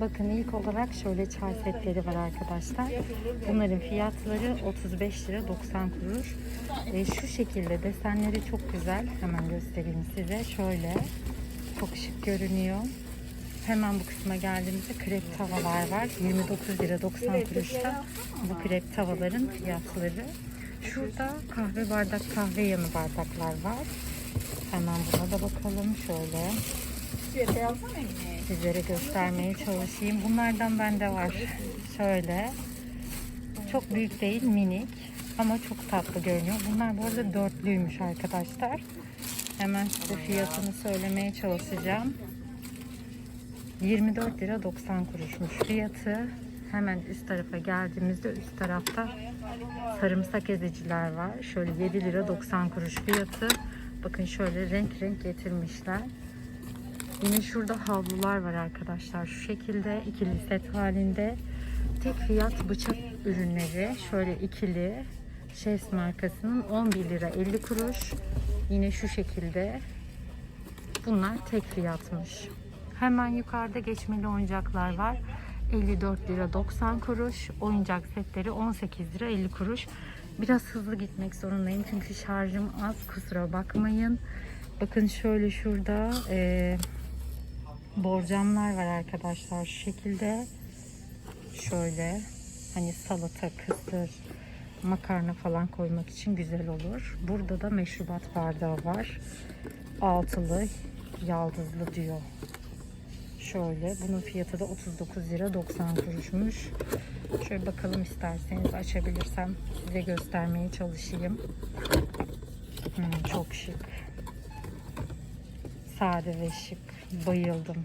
Bakın ilk olarak şöyle çay setleri var arkadaşlar. Bunların fiyatları 35 lira 90 kuruş. E, şu şekilde desenleri çok güzel. Hemen göstereyim size. Şöyle çok şık görünüyor. Hemen bu kısma geldiğimizde krep tavalar var. 29 lira 90 kuruşta bu krep tavaların fiyatları. Şurada kahve bardak, kahve yanı bardaklar var. Hemen buna da bakalım şöyle. Sizlere göstermeye çalışayım. Bunlardan bende var. Şöyle. Çok büyük değil, minik. Ama çok tatlı görünüyor. Bunlar bu arada dörtlüymüş arkadaşlar. Hemen size fiyatını söylemeye çalışacağım. 24 lira 90 kuruşmuş fiyatı. Hemen üst tarafa geldiğimizde üst tarafta sarımsak eziciler var. Şöyle 7 lira 90 kuruş fiyatı. Bakın şöyle renk renk getirmişler. Yine şurada havlular var arkadaşlar. Şu şekilde ikili set halinde. Tek fiyat bıçak ürünleri. Şöyle ikili Chefs markasının 11 lira 50 kuruş. Yine şu şekilde. Bunlar tek fiyatmış. Hemen yukarıda geçmeli oyuncaklar var. 54 lira 90 kuruş. Oyuncak setleri 18 lira 50 kuruş. Biraz hızlı gitmek zorundayım çünkü şarjım az. Kusura bakmayın. Bakın şöyle şurada eee borcamlar var arkadaşlar. Şu şekilde şöyle hani salata kısır makarna falan koymak için güzel olur. Burada da meşrubat bardağı var. Altılı yaldızlı diyor. Şöyle bunun fiyatı da 39 lira 90 kuruşmuş. Şöyle bakalım isterseniz açabilirsem size göstermeye çalışayım. Hmm, çok şık. Sade ve şık. Bayıldım.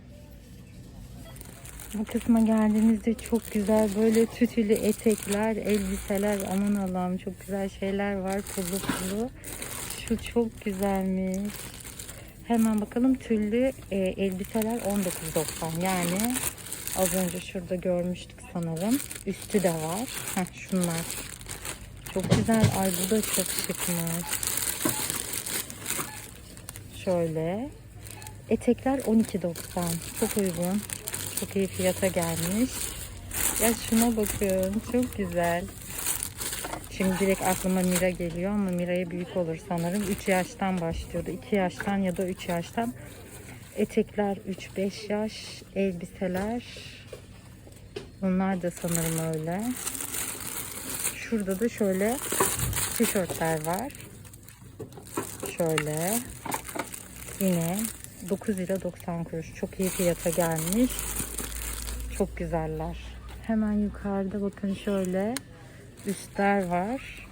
Bu kısma geldiğimizde çok güzel böyle tütülü etekler, elbiseler aman Allah'ım çok güzel şeyler var pullu pullu. Şu çok güzelmiş. Hemen bakalım tüllü e, elbiseler 19.90 yani az önce şurada görmüştük sanırım. Üstü de var. Heh, şunlar. Çok güzel. Ay bu da çok şıkmış. Şöyle. Etekler 12.90. Çok uygun. Çok iyi fiyata gelmiş. Ya şuna bakın. Çok güzel. Şimdi direkt aklıma Mira geliyor ama Mira'ya büyük olur sanırım. 3 yaştan başlıyordu. 2 yaştan ya da 3 yaştan. Etekler 3-5 yaş. Elbiseler. Onlar da sanırım öyle. Şurada da şöyle tişörtler var. Şöyle. Yine 9 lira 90 kuruş. Çok iyi fiyata gelmiş. Çok güzeller. Hemen yukarıda bakın şöyle üstler var.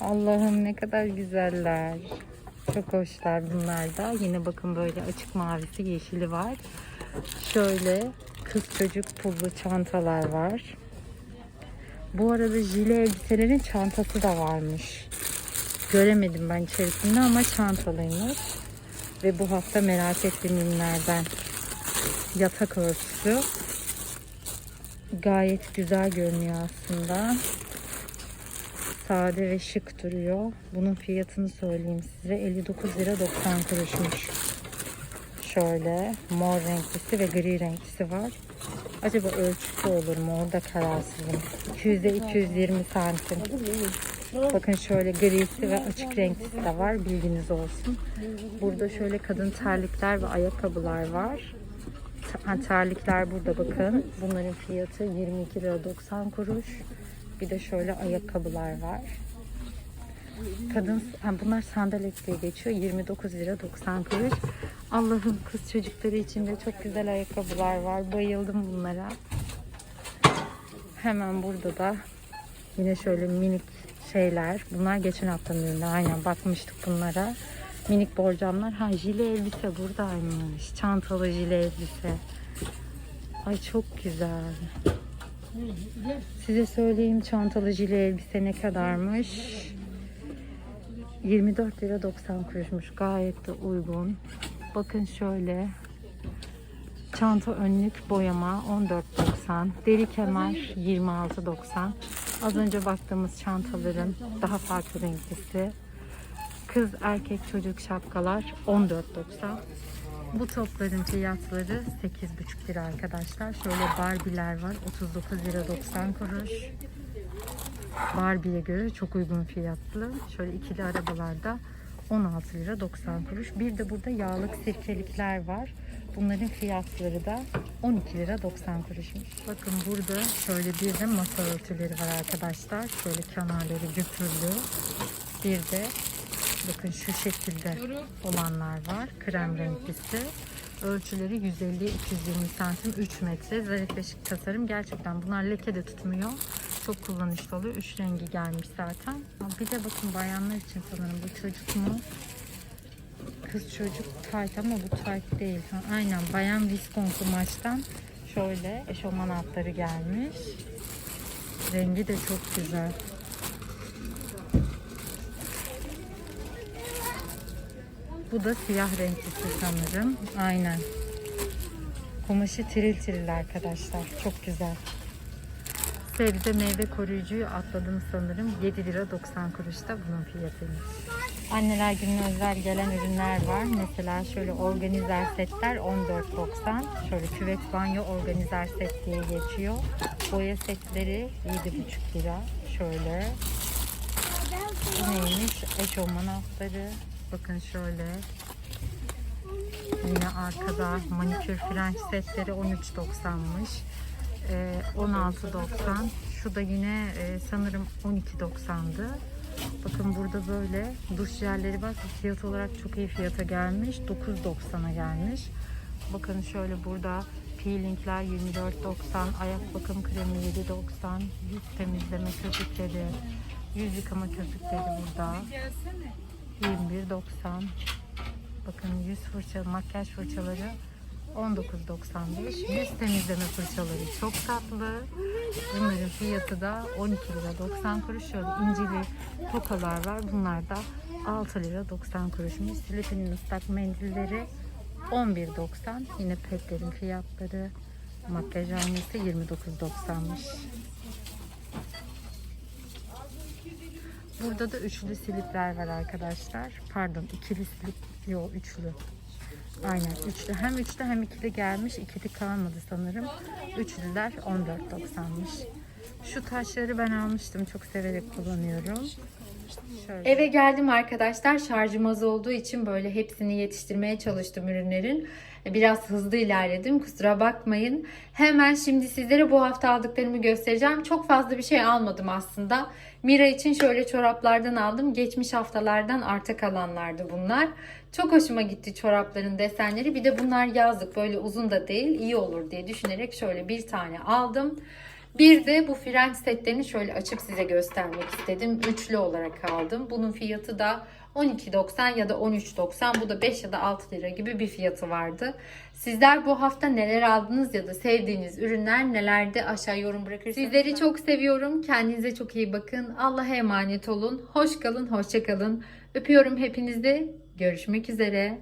Allah'ım ne kadar güzeller. Çok hoşlar bunlar da. Yine bakın böyle açık mavisi yeşili var. Şöyle kız çocuk pullu çantalar var. Bu arada jile elbiselerin çantası da varmış. Göremedim ben içerisinde ama çantalıymış. Ve bu hafta merak ettiğim ürünlerden yatak örtüsü. Gayet güzel görünüyor aslında. Sade ve şık duruyor. Bunun fiyatını söyleyeyim size. 59 lira 90 kuruşmuş. Şöyle mor renklisi ve gri renklisi var. Acaba ölçüsü olur mu? Orada kararsızım. 200'e 220 santim. Bakın şöyle grisi ve açık renklisi de var. Bilginiz olsun. Burada şöyle kadın terlikler ve ayakkabılar var. Terlikler burada bakın. Bunların fiyatı 22 lira 90 kuruş. Bir de şöyle ayakkabılar var. Kadın, ha, bunlar sandalet diye geçiyor. 29 lira 90 kuruş. Allah'ım kız çocukları için de çok güzel ayakkabılar var. Bayıldım bunlara. Hemen burada da yine şöyle minik şeyler. Bunlar geçen haftanın ürünü. Aynen bakmıştık bunlara. Minik borcamlar. Ha jile elbise buradaymış. Çantalı jile elbise. Ay çok güzel. Size söyleyeyim çantalı jile elbise ne kadarmış. 24 lira 90 kuruşmuş. Gayet de uygun. Bakın şöyle. Çanta önlük boyama 14.90. Deri kemer 26.90. Az önce baktığımız çantaların daha farklı renklisi. Kız erkek çocuk şapkalar 14.90. Bu topların fiyatları 8,5 lira arkadaşlar. Şöyle Barbie'ler var. 39 lira 90 kuruş. Barbie'ye göre çok uygun fiyatlı. Şöyle ikili arabalarda 16 lira 90 kuruş. Bir de burada yağlık sirkelikler var. Bunların fiyatları da 12 lira 90 kuruşmuş. Bakın burada şöyle bir de masa örtüleri var arkadaşlar. Şöyle kenarları götürlü. Bir de bakın şu şekilde olanlar var. Krem renklisi. Ölçüleri 150-220 santim 3 metre. Zarif beşik tasarım. Gerçekten bunlar leke de tutmuyor. Çok kullanışlı oluyor. Üç rengi gelmiş zaten. Bir de bakın bayanlar için sanırım bu çocuk mu? Kız çocuk tayt ama bu tayt değil. Ha, aynen bayan viskon kumaştan şöyle eşofman altları gelmiş. Rengi de çok güzel. Bu da siyah renklisi sanırım. Aynen. Kumaşı tiril tiril arkadaşlar. Çok güzel. Sebze meyve koruyucuyu atladım sanırım. 7 lira 90 kuruş da bunun fiyatıymış. Anneler gününe özel gelen ürünler var. Mesela şöyle organizer setler 14.90. Şöyle küvet banyo organizer set diye geçiyor. Boya setleri 7,5 lira. Şöyle. Bu neymiş? Eşofman altları. Bakın şöyle. Yine arkada manikür french setleri 13.90'mış. Ee, 16.90. Şu da yine e, sanırım 12.90'dı. Bakın burada böyle duş jelleri var. Fiyat olarak çok iyi fiyata gelmiş. 9.90'a gelmiş. Bakın şöyle burada peelingler 24.90, ayak bakım kremi 7.90, yüz temizleme köpükleri, yüz yıkama köpükleri burada. 21.90. Bakın yüz fırça, makyaj fırçaları 19.95. Yüz temizleme fırçaları çok tatlı. Bunların fiyatı da 12 lira 90 kuruş. Şöyle incili tokalar var. Bunlar da 6 lira 90 kuruşmuş. Silifinin ıslak mendilleri 11.90. Yine petlerin fiyatları makyaj aynası 29.90'mış. Burada da üçlü slipler var arkadaşlar. Pardon ikili slip. Yok üçlü. Aynen üçlü. Hem üçlü hem ikili gelmiş. İkili kalmadı sanırım. Üçlüler 14.90'mış. Şu taşları ben almıştım. Çok severek kullanıyorum. Şöyle. Eve geldim arkadaşlar. Şarjım az olduğu için böyle hepsini yetiştirmeye çalıştım ürünlerin. Biraz hızlı ilerledim. Kusura bakmayın. Hemen şimdi sizlere bu hafta aldıklarımı göstereceğim. Çok fazla bir şey almadım aslında. Mira için şöyle çoraplardan aldım. Geçmiş haftalardan arta kalanlardı bunlar. Çok hoşuma gitti çorapların desenleri. Bir de bunlar yazlık böyle uzun da değil iyi olur diye düşünerek şöyle bir tane aldım. Bir de bu frenç setlerini şöyle açıp size göstermek istedim. Üçlü olarak aldım. Bunun fiyatı da 12.90 ya da 13.90. Bu da 5 ya da 6 lira gibi bir fiyatı vardı. Sizler bu hafta neler aldınız ya da sevdiğiniz ürünler nelerdi aşağı yorum bırakırsanız. Sizleri çok seviyorum. Kendinize çok iyi bakın. Allah'a emanet olun. Hoş kalın, hoşça kalın. Öpüyorum hepinizi. Görüşmek üzere.